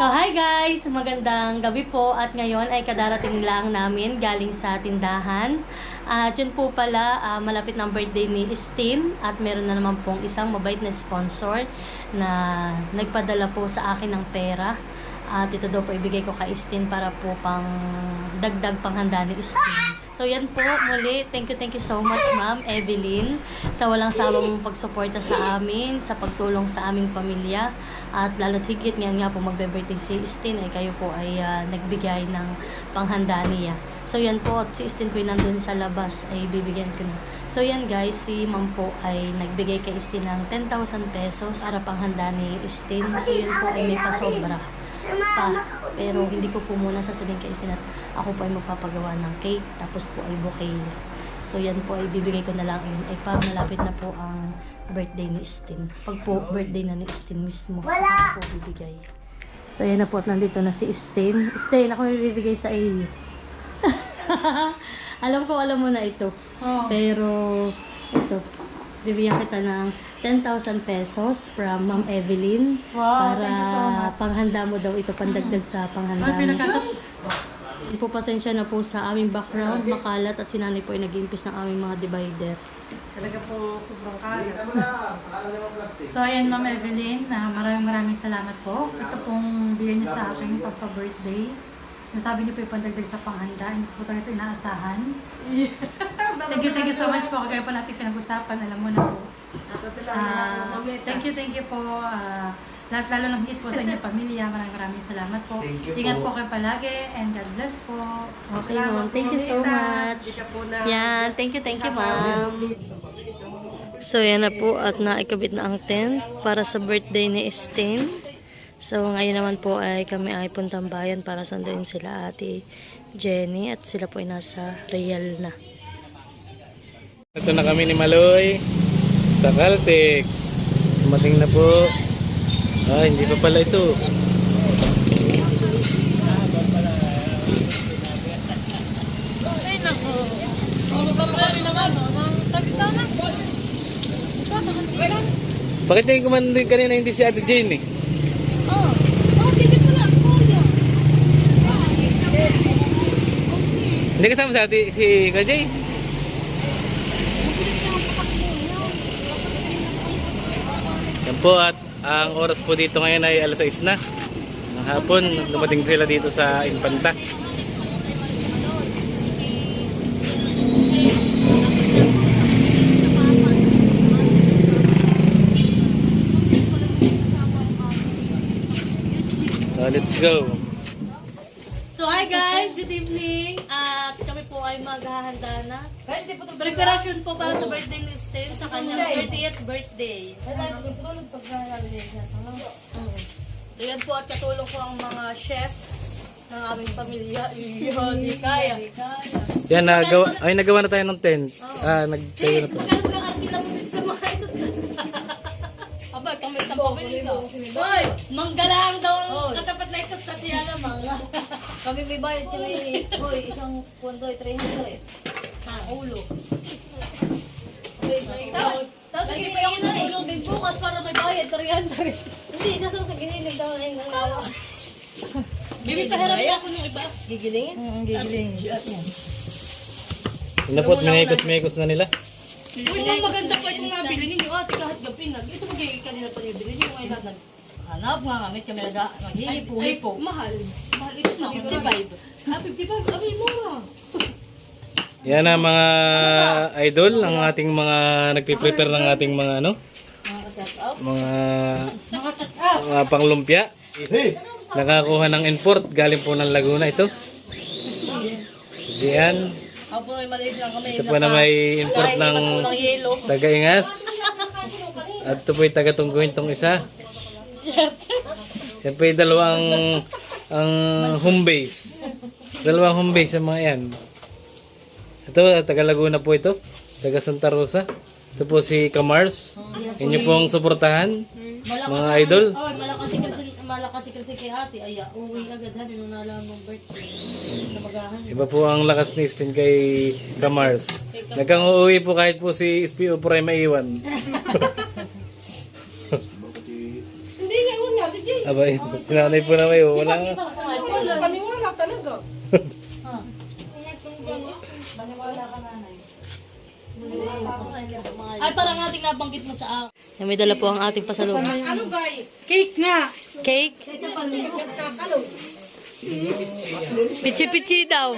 Hi guys! Magandang gabi po at ngayon ay kadarating lang namin galing sa tindahan. At yun po pala, ah, malapit ng birthday ni Stin at meron na naman pong isang mabait na sponsor na nagpadala po sa akin ng pera. At ito daw po ibigay ko kay Stin para po pang dagdag panghanda ni Stin. So yan po, muli, thank you, thank you so much Ma'am Evelyn sa walang sawang pagsuporta sa amin, sa pagtulong sa aming pamilya. At lalo't higit nga nga po magbe-birthday si Stin ay kayo po ay ah, nagbigay ng panghanda niya. So yan po, si Stin po ay nandun sa labas ay bibigyan ko na. So yan guys, si Ma'am po ay nagbigay kay Stin ng 10,000 pesos para panghanda ni Stin. So yan po ay may pasobra pa. Pero hindi ko po muna sasabihin kay Stin at ako po ay magpapagawa ng cake tapos po ay bouquet. So yan po ay bibigay ko na lang yun ay pag malapit na po ang birthday ni Stin. Pag po birthday na ni Stin mismo, saka ko po bibigay. So yan na po at nandito na si Stin. Stin, ako may bibigay sa iyo. alam ko alam mo na ito. Pero ito, bibigyan kita ng 10,000 pesos from Ma'am Evelyn Wow, para thank you so much. panghanda mo daw ito pandagdag sa panghanda Ay, mo. pinagkasap. Hindi po pasensya na po sa aming background, makalat at si nanay po ay nag-iimpis ng aming mga divider. Talaga po sobrang kaya. So ayan Ma'am Evelyn, na maraming maraming salamat po. Ito pong bigyan niyo sa akin pagpa-birthday. Nasabi niyo po yung pandagdag sa panghanda. Hindi ko po talaga ito inaasahan. thank you, thank you so much po. Kagaya po natin pinag-usapan, alam mo na po. Ah, thank you, thank you po. Ah, lahat lalo ng hit po sa inyong pamilya. Maraming maraming salamat po. Thank you Ingat po. po kayo palagi and God bless po. Okay, ma'am. Thank you so much. Yan. Thank you, thank you, ma'am. So, yan na po at naikabit na ang tent para sa birthday ni Stain. So, ngayon naman po ay kami ay puntang bayan para sunduin sila ate Jenny at sila po ay nasa Real na. Ito na kami ni Maloy sa Caltex. Dumating na po. Ah, hindi pa pala ito. Bakit hindi kumandin kanina hindi si Ate Jane eh? Hindi kasama si Ate si Kajay. Yan po at ang oras po dito ngayon ay alas 6 na. Ng hapon, dumating sila dito sa Infanta. So, let's go. So, hi guys! Po maghahanda na. Preparation po para sa birthday ni Stain sa kanyang 30th birthday. So, yan po at katulong ko ang mga chef ng aming pamilya. Iyo, di kaya. Yan, nagawa, ay nagawa na tayo ng tent. Ah, nagtayo na Sis, po. magkano ba ang arkila mo dito sa mga ito? Aba, kami sa pabili ka. Hoy, manggalang daw Kami may bayad kami. Hoy, isang pundoy, 300. Ha, ulo. Tapos lagi pa yung tulong din bukas para may bayad, 300. Hindi, isa sa giniling daw na yung Bibi pahiram niya ako ng iba. Gigilingin? Ang gigiling. Inapot, minekos-mekos na nila. Uy, maganda pa itong mga bilhin ninyo. Ate, kahit gabi nag. Ito magiging kanina pa niyo bilhin yung ngayon nag. Hanap nga kami, kami nag naghihipo-hipo. mahal. Mahal ito na 55. Ah, 55. Abi, mura. Yan ang mga idol, ang ating mga nagpiprepare ng ating mga ano, mga mga panglumpia. Nakakuha ng import, galing po ng Laguna ito. Diyan, Ako po, may maliit lang kami. ito po na may import ng taga-ingas. At ito po yung taga-tungguin tong isa. Yan po yung dalawang ang home base. Dalawang home base sa mga yan. Ito, taga Laguna po ito. Taga Santa Rosa. Ito po si Kamars. Inyo pong suportahan. Mga idol. Oh, malakas si kasi malakas si kasi kay ate. Ay, uwi agad ha nung nalaman mong birthday. Namagahan. Iba po ang lakas ni Stin kay Kamars. Nagkang uuwi po kahit po si SPO ay maiwan. Hindi nga, iwan nga si Jay. Aba, yun. sinanay po namin. oh, Wala. Paniwala talaga. Ay, parang ating nabanggit mo sa akin. May dala po ang ating pasalubong. Ano guys? Cake nga. Cake. Pichi-pichi daw.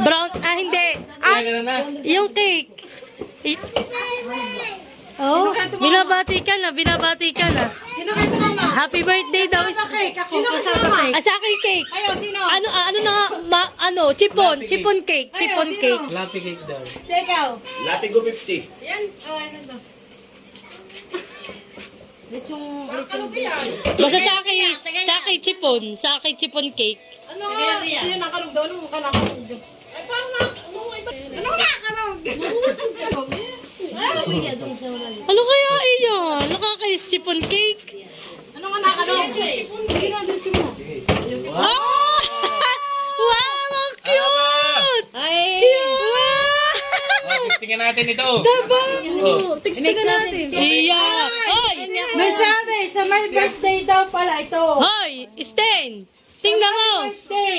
Brown, ah hindi. Ah, yung cake. I- Oh, binabati ka na, binabati ka na. Sino kayo tumama? Happy birthday daw. Cake ako. Kasama cake. Ah, sa akin cake. Ayaw, sino? Ano, ah, ano na, nga, ma, ano, chipon, chipon cake, chipon sino? cake. Latte cake daw. Ikaw. Latigo 50. Yan. Oh, ano to? Basta sa akin, sa akin chipon, sa akin chipon cake. Ano nga? Yan ang kalog daw. Ano mo ka nakalog daw? Ay, parang na. Ano nga? Kalog. Ano kaya iyon? Nakakais chipon cake. Ano nga na dito mo. Ah! Wow, ang cute! Ay! Wow! Tingnan natin ito. Oh. Tigstigan natin. Iya! Hoy! May sabi, sa my birthday daw pala ito. Hoy! Sten! Tingnan mo!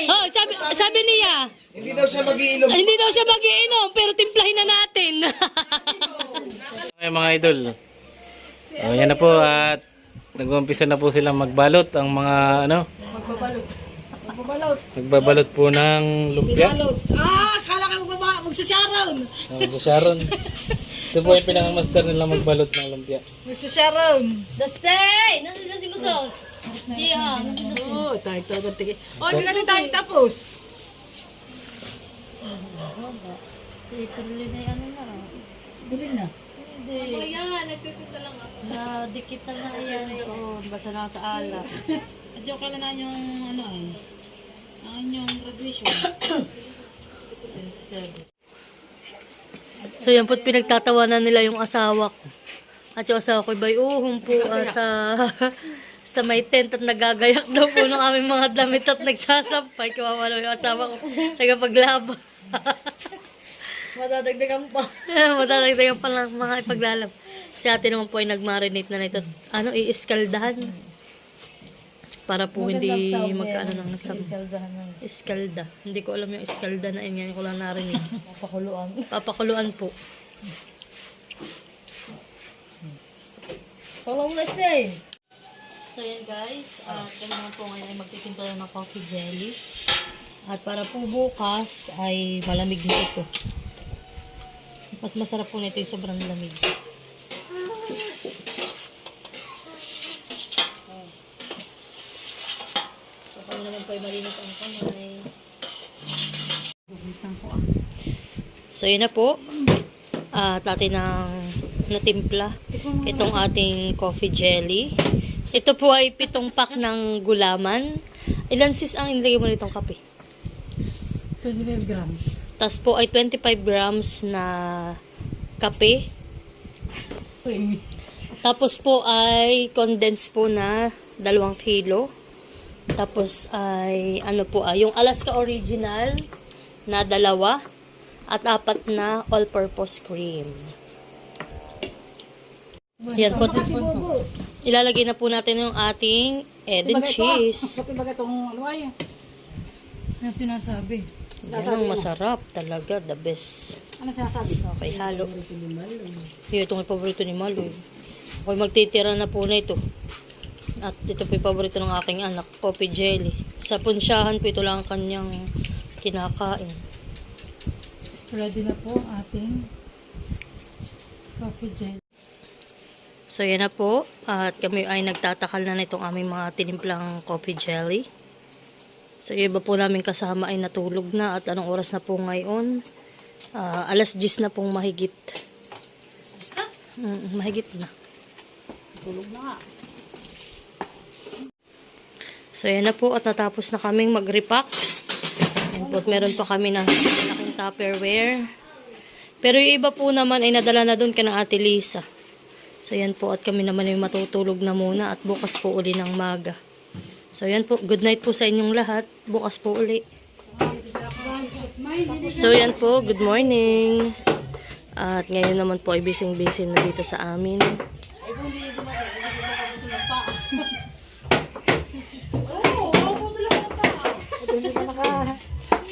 Hoy, sabi, sabi niya, Hindi daw siya magiinom. hindi daw siya magiinom, pero timplahin na natin. Ay, mga idol. Oh, yan na po at nag-umpisa na po silang magbalot ang mga ano, Magbabalot. Magbabalot. nagbabalot po ng lumpia. Balot. Ah, akala ka magbaba, magsasyaron. Ang Sharon. Ito po yung pinakamaster nila magbalot ng lumpia. Magsasyaron. Dastay! Nasaan na si Musol? Jiha. Oo, oh, tayo tayo tayo. Oh, hindi natin tayo tapos. Bili na. Ano yan? Nagpipinta lang ako. Nadikit na na yan doon, basta nasa ala. At yung kailan na yung ano ay. Ang inyong graduation. So yan po't pinagtatawanan nila yung asawa ko. At yung asawa ko bay uhong po ah, sa sa may tent at nagagayak daw po ng aming mga damit at nagsasampay. Kawawa daw yung asawa ko. Tagapaglaba. Madadagdagan pa. Matatagdagan pa lang mga ipaglalab. Si ate naman po ay nagmarinate na nito. Ano, iiskaldahan. Para po hindi magkaano ng sam. Iskalda. Hindi ko alam yung iskalda na yun. Ngayon ko lang narinig. Papakuluan. Papakuluan po. So long last day. So yan guys, at kami naman po ngayon ay magtitinda lang ng coffee jelly. At para po bukas ay malamig na ito. Mas masarap po nito yung sobrang lamig. So kami naman po ay malinis ang kamay. So yun na po. At atin ang natimpla. Itong ating coffee jelly. Ito po ay pitong pack ng gulaman. Ilan sis ang inilagay mo nitong kape? 25 grams. Tapos po ay 25 grams na kape. Tapos po ay condensed po na dalawang kilo. Tapos ay ano po ay yung Alaska Original na dalawa at apat na all-purpose cream. Yan po. Ilalagay na po natin yung ating and cheese. Baga itong ano ay. Ano sinasabi? Yan ang masarap talaga. The best. Ano sinasabi? Okay, halo. Itong yung paborito ni Maloy. Ako'y magtitira na po na ito. At ito po yung paborito ng aking anak, coffee jelly. Sa punsyahan po ito lang ang kanyang kinakain. Ready na po ating coffee gel. So, yan na po. At kami ay nagtatakal na nitong aming mga tinimplang coffee jelly. So, yung iba po namin kasama ay natulog na. At anong oras na po ngayon? Ah, alas 10 na pong mahigit. Mm, mahigit na. Tulog na. So, yan na po. At natapos na kaming mag-repack. Yan po. At meron pa kami ng malaking tupperware. Pero yung iba po naman ay nadala na doon ka ng Ate Lisa. So, yan po. At kami naman ay matutulog na muna. At bukas po uli ng maga. So, yan po. Good night po sa inyong lahat. Bukas po uli. So, yan po. Good morning. At ngayon naman po ay bising-bising na dito sa amin.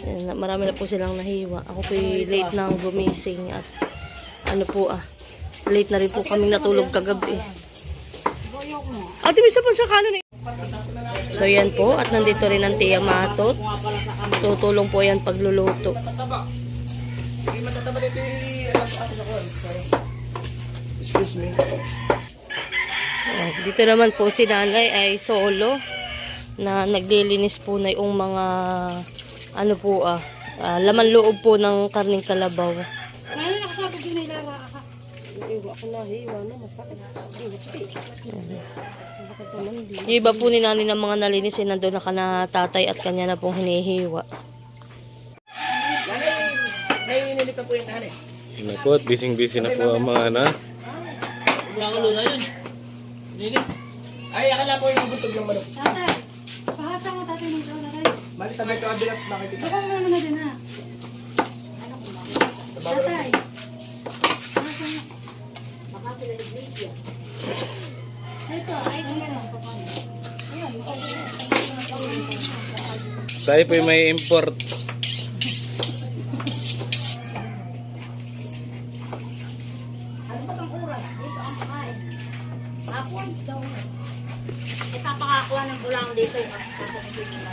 Yan, marami na po silang nahiwa. Ako po late na gumising at ano po ah. Late na rin po kaming natulog kagabi. Ate, misa pa sa kanan eh. So yan po, at nandito rin ang Tia Matot. Tutulong po yan pagluluto. Excuse me. Oh, dito naman po si nanay ay solo na naglilinis po na yung mga ano po ah, ah, laman loob po ng karning kalabaw. Yung iba po ni nanay ng mga nalinis ay nandun na ka na tatay at kanya na pong hinihiwa. Na po yung nanay. Yun na po, at busy-busy na po ang mga ano. Ay, akala ko yung butog ng manok. Tatay, pahasa mo tatay ng tao tatay. Mali tabi ito, abilat nakikita. Baka mo naman na din ha. Tatay ako ng iglesia. Ito, ay ganyan ang tayo po may import. Ano ba ang oras? Dito ang kain. Akwans daw. Ito Ipapakakuha ng bulang dito.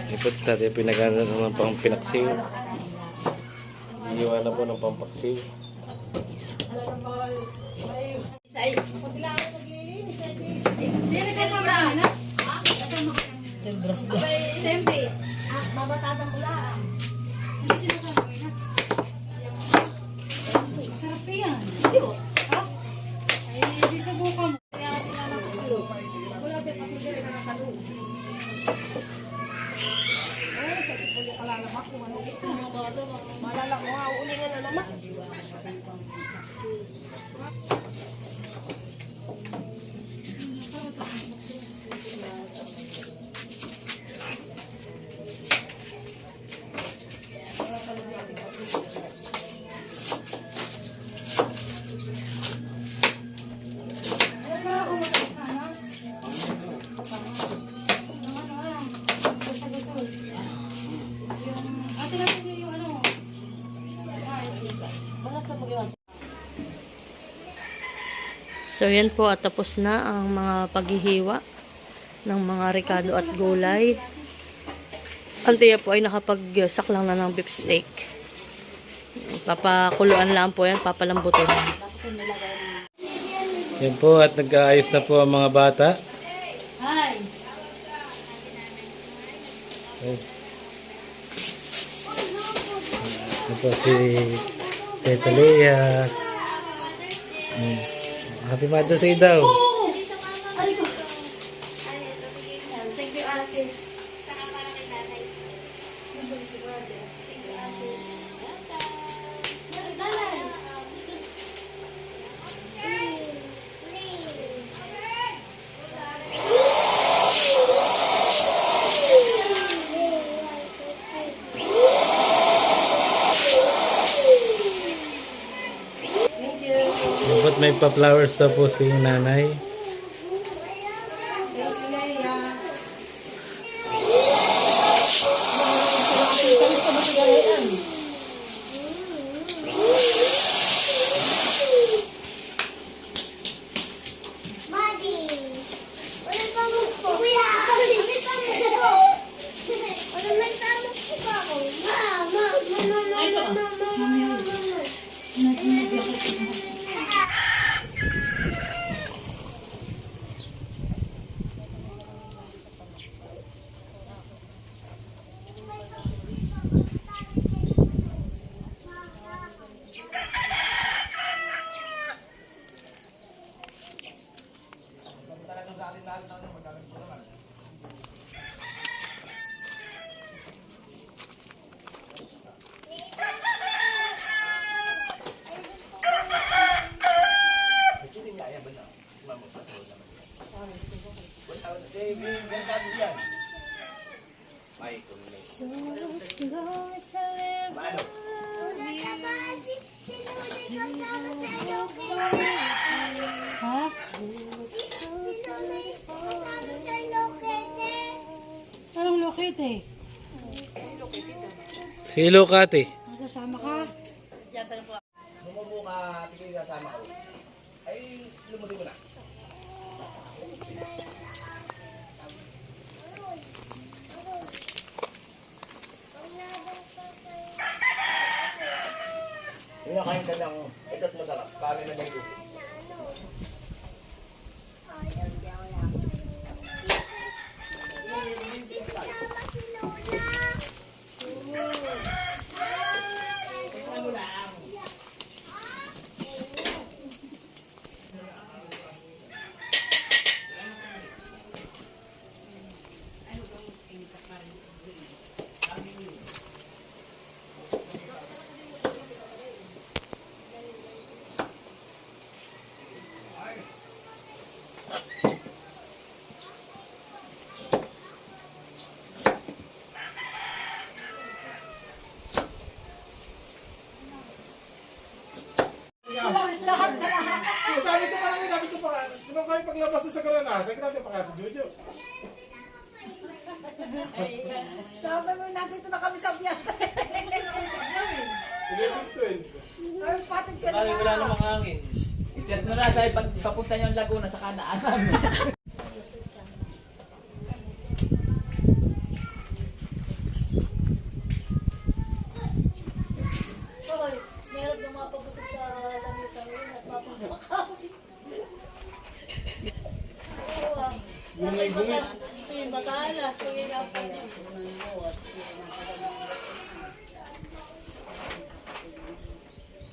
Ipot sa tayo pinagana ng pang pinaksiw. Iiwan na po ng pampaksiw. Ano Say, kunti lang ako maglilinis. Eh, Dili sa sobra. Ha? Kasama ko ng stem brush. Abay, stem day. Ah, mabatatan ko lang. Hindi sila ka mo na. Sarap yan. Hindi ko. Ha? Ay, di subukan mo. So yan po at tapos na ang mga paghihiwa ng mga ricado at gulay. Ang tiya po ay nakapagsak lang na ng beef steak. Papakuluan lang po yan, papalambutin. Yan po, at nag-aayos na po ang mga bata. Hi. Yan po si Teta Lea. Hmm. Happy Mother's Day daw. nagpa-flowers na po si nanay. Si Ilocate. Kasama ka? Lumubo ka, tigil kasama ko. Ay, lumuli mo na. Yung nakain ka ng ikot masarap, kami na may tubig. Paglabas sa kalana, sabi natin pa kaya si Jojo. Sabi mo natin ito na kami sa. 11-12. Ay, patid ka Sabi, wala namang hangin. Chat mo na, pag papunta niyo ang Laguna sa kanaan. Hoy, meron kang mapabutot sa langit sa ngayon at mapapakawi. Gungay-gungay. Yung matalas, kung hirapan niya.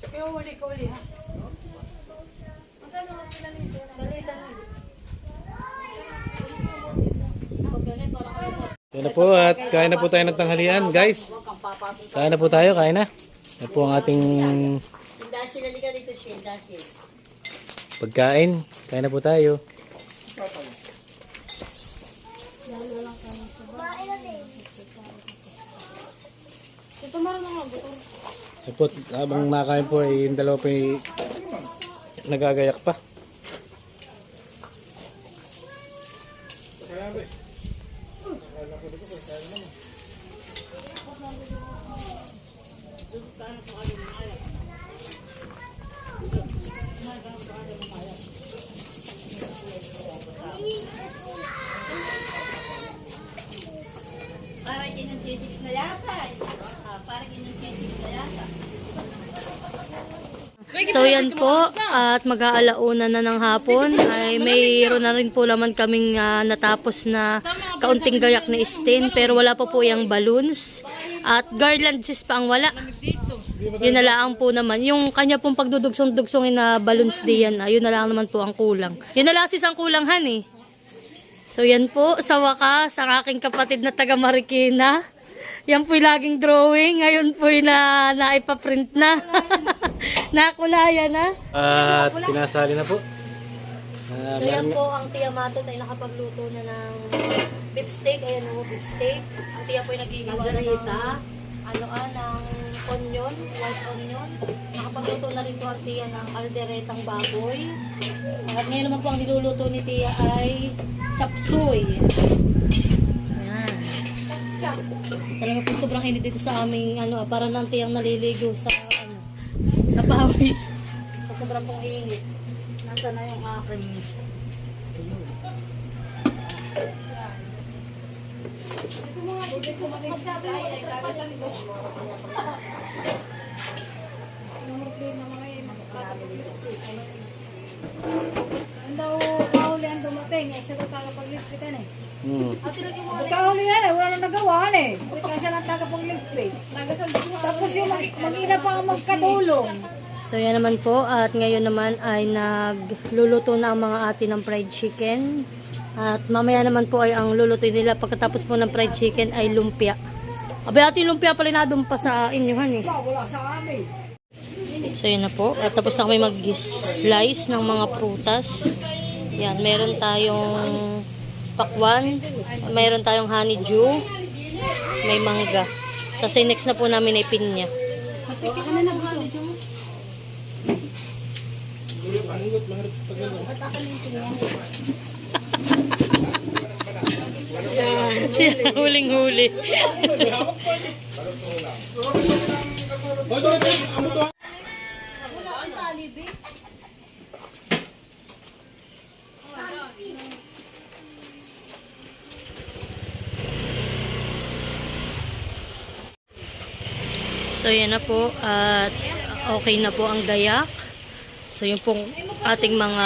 Kaya huli ka uli ha. Salita na. Pag ganun, parang kayo Kaya na po at kain na po tayo ng tanghalian guys. Kain na po tayo, kain na. Yan po ang ating pagkain. Kain na po tayo. Kumain na din. Ito marunong nga, buto. Yan po, habang nakain po ay yung dalawa po ay nagagayak pa. Eh. Parang kinentetics na yata eh. So yan po, at mag-aalauna na ng hapon ay mayroon na rin po naman kaming ah, natapos na kaunting gayak ni Stin pero wala pa po yung balloons at garlands pa ang wala. Yun na lang po naman. Yung kanya pong pagdudugsong-dugsongin na balloons diyan, ah, yun na lang naman po ang kulang. Yun na lang sis ang kulang han eh. So yan po, sa wakas, ang aking kapatid na taga Marikina. Yan po yung laging drawing. Ngayon po yung na, naipaprint na. Nakulaya na. At sinasali na po. Ah, So yan po ang Tia Matot ay nakapagluto na ng beef steak. Ayan o, beef steak. Ang Tia po ay naghihiwa na ng, ano ah, ng onion, white onion. Nakapagluto na rin po ang Tia ng alderetang baboy. At ngayon naman po ang niluluto ni Tia ay chapsuy. Talaga po sobrang init dito sa aming ano, para nang tiyang naliligo sa ano, sa pawis. Sobrang pong init. Nasa na yung aking... Ang daw kahuli ang dumating, eh, siya tagapagligpitan eh. Hmm. Kahuli yan eh, wala nang nagawa eh. Kaya siya lang tagapagligpit. Tapos yung mag- mag-ina pa ang magkatulong. So yan naman po at ngayon naman ay nagluluto na ang mga ate ng fried chicken. At mamaya naman po ay ang luluto nila pagkatapos po ng fried chicken ay lumpia. Abi ate lumpia pala na pa sa inyohan eh. Wala sa amin. So yun na po. At tapos na kami mag-slice ng mga prutas. Yan, meron tayong pakwan, meron tayong honeydew, may mangga. Tapos ay next na po namin ay pinya. Huling-huli. Hoy, doon, amo to. Wala akong tali, be. So yan na po at okay na po ang gayak. So yung pong ating mga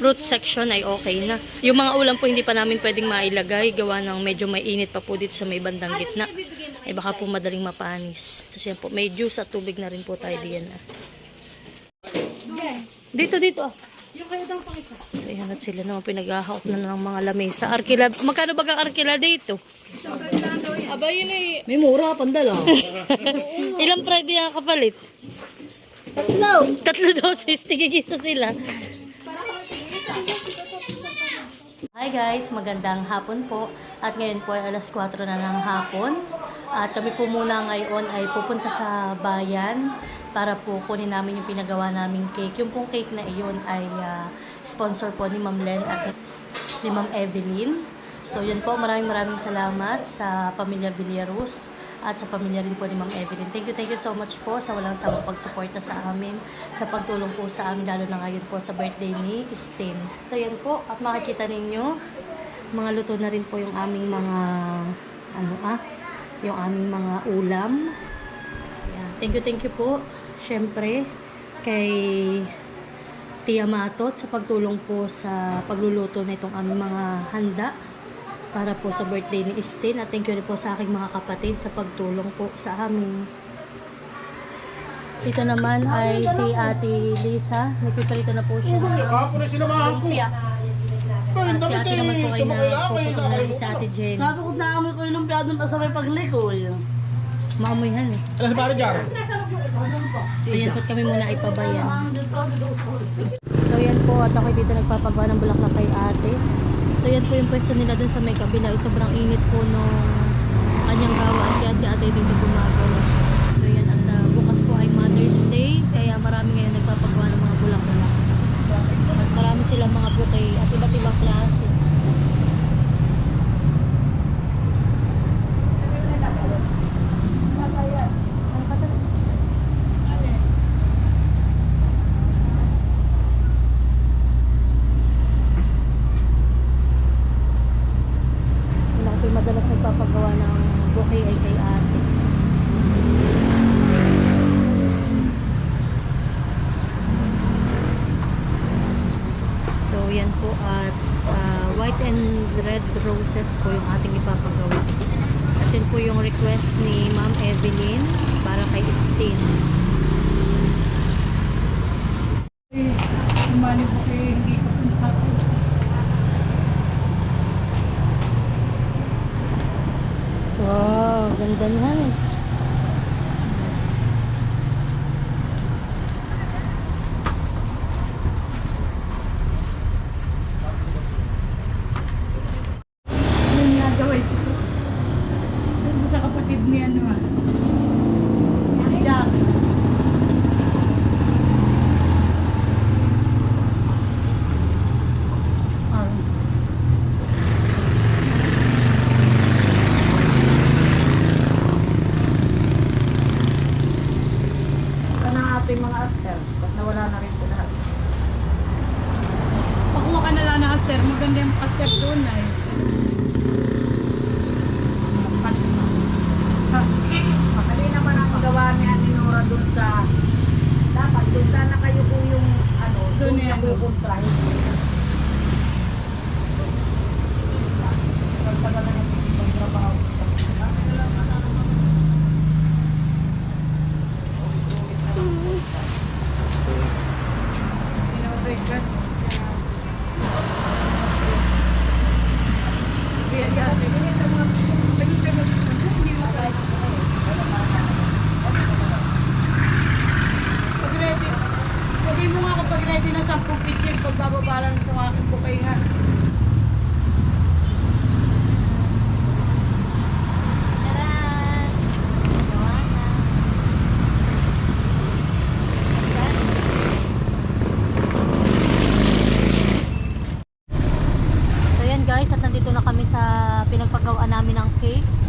fruit section ay okay na. Yung mga ulam po hindi pa namin pwedeng mailagay gawa ng medyo mainit pa po dito sa may bandang gitna. Ay baka po madaling mapanis. So yan po, may juice at tubig na rin po tayo diyan. ah. Dito, dito. ah. So yan at sila naman pinaghahawak na ng mga lamesa. Arkila, magkano ba ang arkila dito? Aba, yun eh. May mura, pandala. Ilang Friday ang kapalit? Tatlo. Tatlo dosis, tigigisa sila. Hi guys, magandang hapon po. At ngayon po ay alas 4 na ng hapon. At kami po muna ngayon ay pupunta sa bayan para po kunin namin yung pinagawa naming cake. Yung pong cake na iyon ay ah, sponsor po ni Ma'am Len at ni Ma'am Evelyn. So yun po, maraming maraming salamat sa pamilya Villarus at sa pamilya rin po ni Ma'am Evelyn. Thank you, thank you so much po sa walang sawang pagsuporta sa amin, sa pagtulong po sa amin, lalo na ngayon po sa birthday ni Stin. So yan po, at makikita ninyo, mga luto na rin po yung aming mga, ano ah, yung aming mga ulam. Ayan. Thank you, thank you po. Siyempre, kay Tia Matot sa pagtulong po sa pagluluto na itong aming mga handa para po sa birthday ni Estin at thank you rin po sa aking mga kapatid sa pagtulong po sa amin. Dito naman ay si Ate Lisa. Nagpipalito na po siya. Kahapon na sinamahan ko. At si Ate naman po ay lang, nagpuputol na ay, rin si Ate Jen. Sabi ko na kami ko yung piyado pa sa may paglikoy. Maamoyhan eh. Ano si pare dyan? So yan po't kami muna ipabayan. So yan po at ako dito nagpapagawa ng bulaklak kay ate. So yan po yung pwesto nila dun sa may kabila. Sobrang init po nung kanyang gawaan kaya si ate dito gumagawa. So yan at ah, bukas po ay Mother's Day kaya marami ngayon nagpapagawa ng mga bulaklak. At marami silang mga bouquet at iba't ibang klase. Ang katabi. Yun ako po yung madalas nagpapagawa ng bouquet ay kay ate. So yan po at ah, white and red roses po yung ating ipapagawa. At yun po yung request ni Ma'am Evelyn para kay Stin. Wow, ganda niyan. Ano niya gawin? Doon sa kapatid ni ano ah. Jack. Ah. Sana ang ating mga aster, basta wala na rin po lahat. Pakuha ka na lang na aster, maganda yung aster doon ay. Mali naman ang gawa ni Aninora dun sa dapat dun sana kayo po yung ano, Dun dun yan. na kukontrahin. Pagtagal na ng trabaho. Pag ready, sabihin mo nga kapag ready na 10 picture, pagbababalan sa aking bukay nga. So yan guys, at nandito na kami sa pinag gagawa namin ng cake